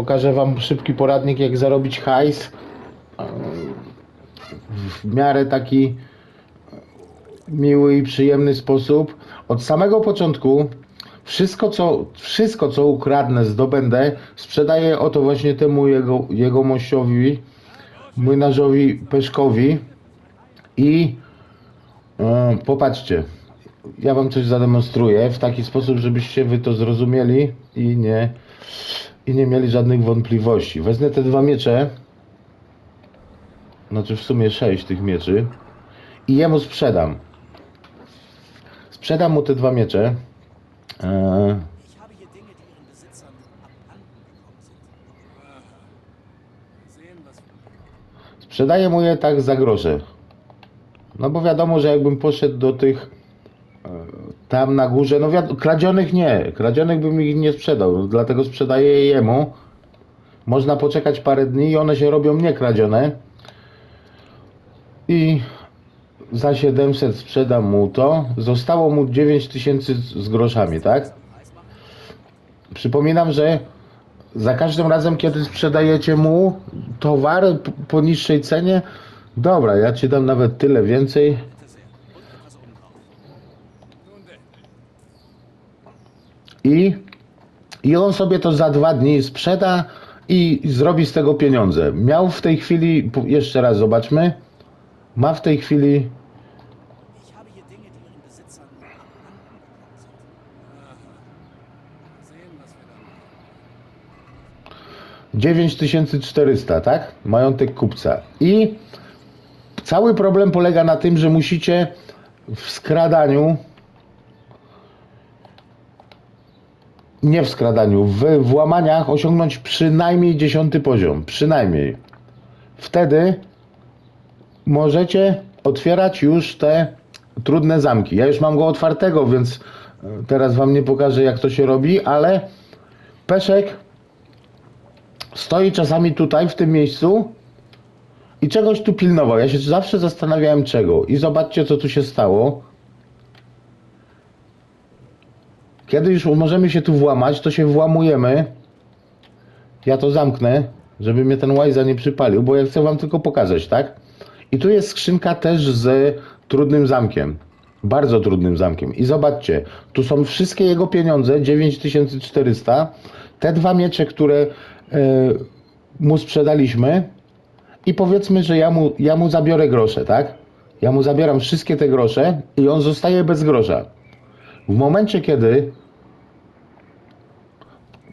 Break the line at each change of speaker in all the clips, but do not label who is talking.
Pokażę Wam szybki poradnik, jak zarobić hajs. W miarę taki miły i przyjemny sposób. Od samego początku wszystko co, wszystko, co ukradnę, zdobędę, sprzedaję oto właśnie temu jego, jego mościowi, młynarzowi Peszkowi i e, popatrzcie, ja wam coś zademonstruję w taki sposób, żebyście wy to zrozumieli i nie, i nie mieli żadnych wątpliwości. Wezmę te dwa miecze, znaczy w sumie sześć tych mieczy i jemu sprzedam. Sprzedam mu te dwa miecze. E,
wir
Sprzedaję mu je tak za grosze. No bo wiadomo, że jakbym poszedł do tych tam na górze, no kradzionych nie, kradzionych bym ich nie sprzedał, no, dlatego sprzedaję je jemu. Można poczekać parę dni i one się robią niekradzione. I za 700 sprzedam mu to. Zostało mu 9000 z groszami, tak? Przypominam, że za każdym razem, kiedy sprzedajecie mu towar po niższej cenie, dobra, ja ci dam nawet tyle więcej. I, I on sobie to za dwa dni sprzeda i zrobi z tego pieniądze. Miał w tej chwili, jeszcze raz zobaczmy, ma w tej chwili
da machen.
9400, tak? Majątek kupca. I cały problem polega na tym, że musicie w skradaniu, nie w skradaniu, w włamaniach osiągnąć przynajmniej 10 poziom. Przynajmniej. Wtedy możecie otwierać już te trudne zamki. Ja już mam go otwartego, więc e, teraz wam nie pokażę jak to się robi, ale Peszek stoi czasami tutaj, w tym miejscu i czegoś tu pilnował. Ja się zawsze zastanawiałem czego. I zobaczcie, co tu się stało. Kiedy już możemy się tu włamać, to się włamujemy. Ja to zamknę, żeby mnie ten łajza nie przypalił, bo ja chcę wam tylko pokazać, tak? I tu jest skrzynka też z trudnym zamkiem. Bardzo trudnym zamkiem. I zobaczcie, tu są wszystkie jego pieniądze, 9400. Te dwa miecze, które e, mu sprzedaliśmy. I powiedzmy, że ja mu, ja mu zabiorę grosze, tak? Ja mu zabieram wszystkie te grosze i on zostaje bez grosza. W momencie, kiedy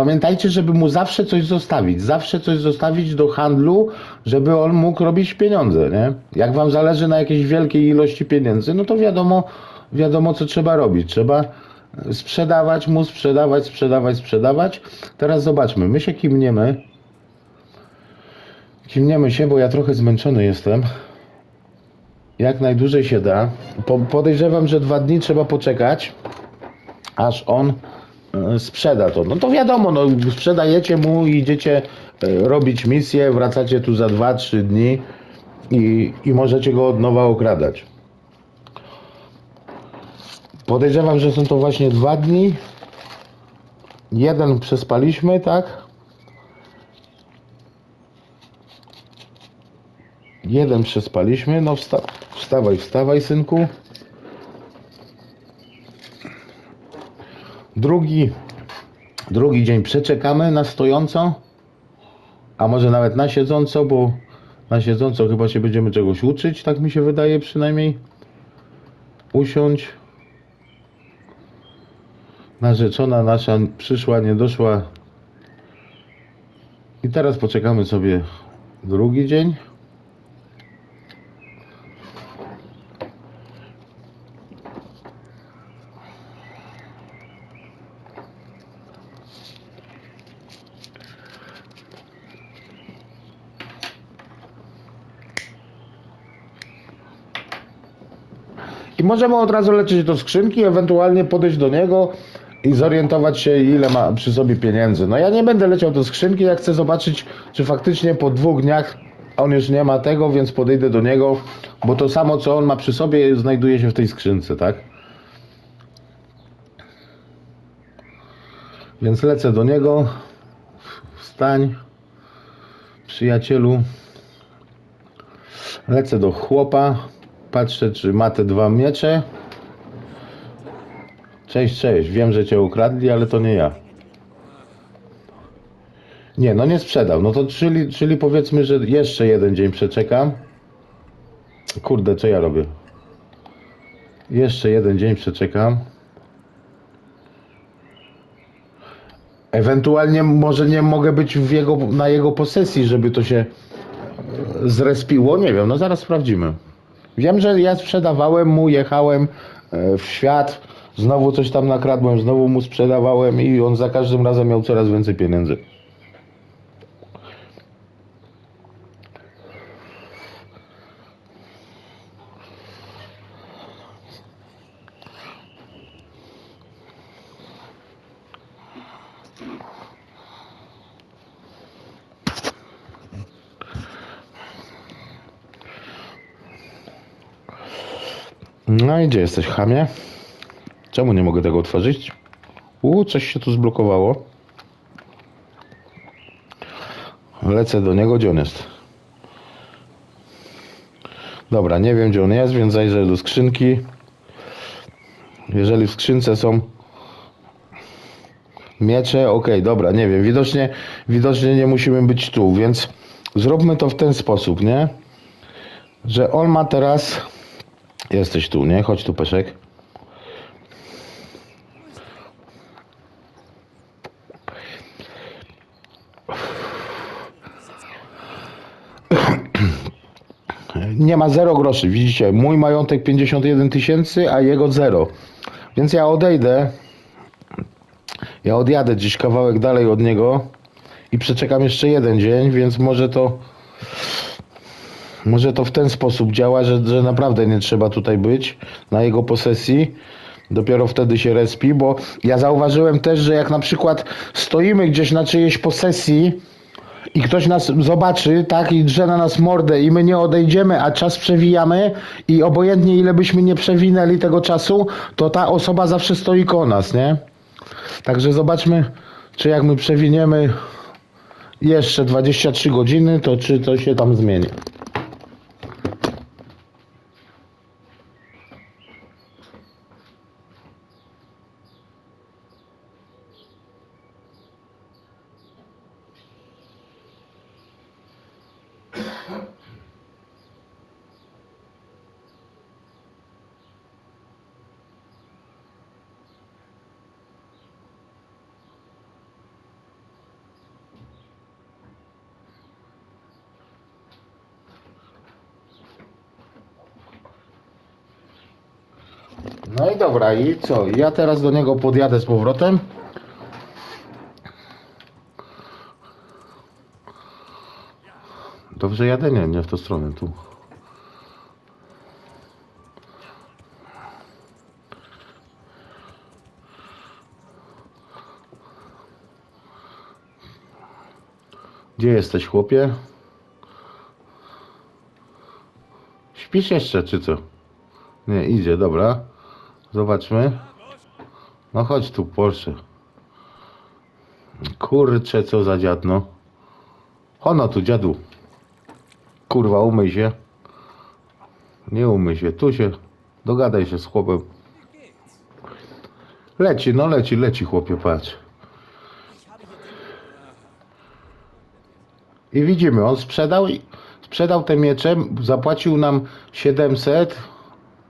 Pamiętajcie, żeby mu zawsze coś zostawić, zawsze coś zostawić do handlu, żeby on mógł robić pieniądze, nie? Jak wam zależy na jakiejś wielkiej ilości pieniędzy, no to wiadomo, wiadomo co trzeba robić. Trzeba sprzedawać mu, sprzedawać, sprzedawać, sprzedawać. Teraz zobaczmy, my się kimniemy. Kimniemy się, bo ja trochę zmęczony jestem. Jak najdłużej się da. Po, podejrzewam, że dwa dni trzeba poczekać, aż on e, sprzeda to. No to wiadomo, no, sprzedajecie mu i idziecie e, robić misję, wracacie tu za 2-3 dni i, i możecie go od nowa okradać. Podejrzewam, że są to właśnie dwa dni. Jeden przespaliśmy, tak? Jeden przespaliśmy. No wsta wstawaj, wstawaj, synku. Drugi, drugi dzień przeczekamy na stojąco, a może nawet na siedząco, bo na siedząco chyba się będziemy czegoś uczyć, tak mi się wydaje przynajmniej. Usiądź. Narzeczona nasza przyszła, nie doszła. I teraz poczekamy sobie drugi dzień. I możemy od razu lecieć do skrzynki, ewentualnie podejść do niego i zorientować się, ile ma przy sobie pieniędzy. No ja nie będę leciał do skrzynki, ja chcę zobaczyć, czy faktycznie po dwóch dniach on już nie ma tego, więc podejdę do niego, bo to samo, co on ma przy sobie, znajduje się w tej skrzynce, tak? Więc lecę do niego. Wstań, przyjacielu. Lecę do chłopa. Patrzę, czy ma te dwa miecze. Cześć, cześć. Wiem, że cię ukradli, ale to nie ja. Nie, no nie sprzedał. No to czyli, czyli powiedzmy, że jeszcze jeden dzień przeczekam. Kurde, co ja robię? Jeszcze jeden dzień przeczekam. Ewentualnie może nie mogę być w jego, na jego posesji, żeby to się zrespiło. Nie wiem, no zaraz sprawdzimy. Wiem, że ja sprzedawałem mu, jechałem e, w świat, znowu coś tam nakradłem, znowu mu sprzedawałem i on za każdym razem miał coraz więcej pieniędzy. No i gdzie jesteś, chamie? Czemu nie mogę tego otworzyć? U, coś się tu zblokowało. Lecę do niego, gdzie on jest? Dobra, nie wiem gdzie on jest, więc zajrzę do skrzynki. Jeżeli w skrzynce są miecze, ok, dobra, nie wiem, widocznie, widocznie nie musimy być tu, więc zróbmy to w ten sposób, nie? Że on ma teraz Jesteś tu, nie? Chodź tu, Peszek. Nie ma zero groszy, widzicie? Mój majątek 51 tysięcy, a jego zero. Więc ja odejdę. Ja odjadę gdzieś kawałek dalej od niego i przeczekam jeszcze jeden dzień, więc może to może to w ten sposób działa, że, że naprawdę nie trzeba tutaj być na jego posesji. Dopiero wtedy się respi, bo ja zauważyłem też, że jak na przykład stoimy gdzieś na czyjejś posesji i ktoś nas zobaczy, tak, i drze na nas mordę i my nie odejdziemy, a czas przewijamy i obojętnie ile byśmy nie przewinęli tego czasu, to ta osoba zawsze stoi koło nas, nie? Także zobaczmy, czy jak my przewiniemy jeszcze 23 godziny, to czy to się tam zmieni. No i dobra, i co? Ja teraz do niego podjadę z powrotem. Dobrze jadę? Nie, nie w tą stronę, tu. Gdzie jesteś, chłopie? Śpisz jeszcze, czy co? Nie, idzie, dobra. Zobaczmy. No chodź tu, Porsche. Kurczę, co za dziad, no. Ono tu, dziadu. Kurwa, umyj się. Nie umyj się, tu się. Dogadaj się z chłopem. Leci, no leci, leci, chłopie, patrz. I widzimy, on sprzedał, sprzedał te miecze, zapłacił nam 700,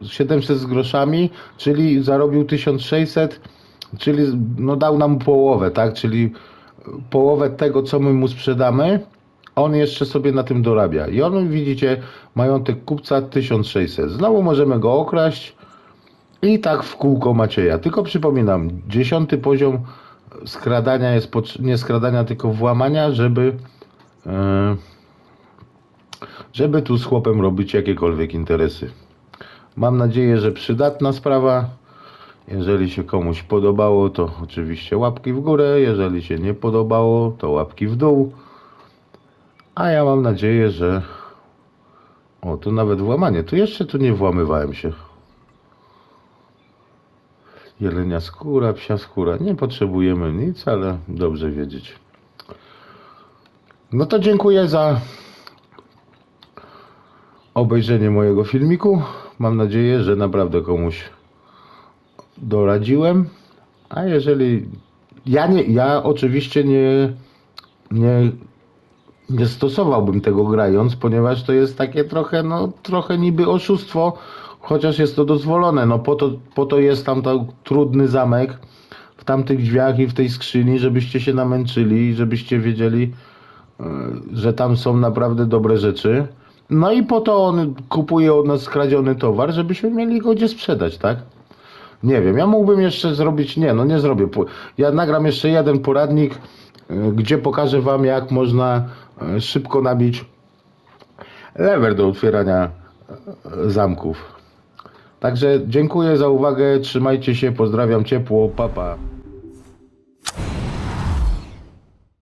700 z groszami, czyli zarobił 1600, czyli no dał nam połowę, tak? Czyli połowę tego, co my mu sprzedamy, on jeszcze sobie na tym dorabia. I on, widzicie, majątek kupca 1600. Znowu możemy go okraść i tak w kółko Macieja. Tylko przypominam, dziesiąty poziom skradania jest, nie skradania, tylko włamania, żeby e, żeby tu z chłopem robić jakiekolwiek interesy. Mam nadzieję, że przydatna sprawa. Jeżeli się komuś podobało, to oczywiście łapki w górę. Jeżeli się nie podobało, to łapki w dół. A ja mam nadzieję, że. O, tu nawet włamanie. Tu jeszcze tu nie włamywałem się. Jelenia skóra, psia skóra. Nie potrzebujemy nic, ale dobrze wiedzieć. No to dziękuję za obejrzenie mojego filmiku. Mam nadzieję, że naprawdę komuś doradziłem. A jeżeli ja nie, ja oczywiście nie, nie, nie stosowałbym tego grając, ponieważ to jest takie trochę, no trochę niby oszustwo, chociaż jest to dozwolone. No po to, po to jest tam ten trudny zamek w tamtych drzwiach i w tej skrzyni, żebyście się namęczyli i żebyście wiedzieli, e, że tam są naprawdę dobre rzeczy. No i po to on kupuje od nas skradziony towar, żebyśmy mieli go gdzie sprzedać, tak? Nie wiem, ja mógłbym jeszcze zrobić, nie, no nie zrobię. Ja nagram jeszcze jeden poradnik, e, gdzie pokażę wam, jak można e, szybko nabić lever do otwierania e, zamków. Także dziękuję za uwagę, trzymajcie się, pozdrawiam ciepło, papa. Pa.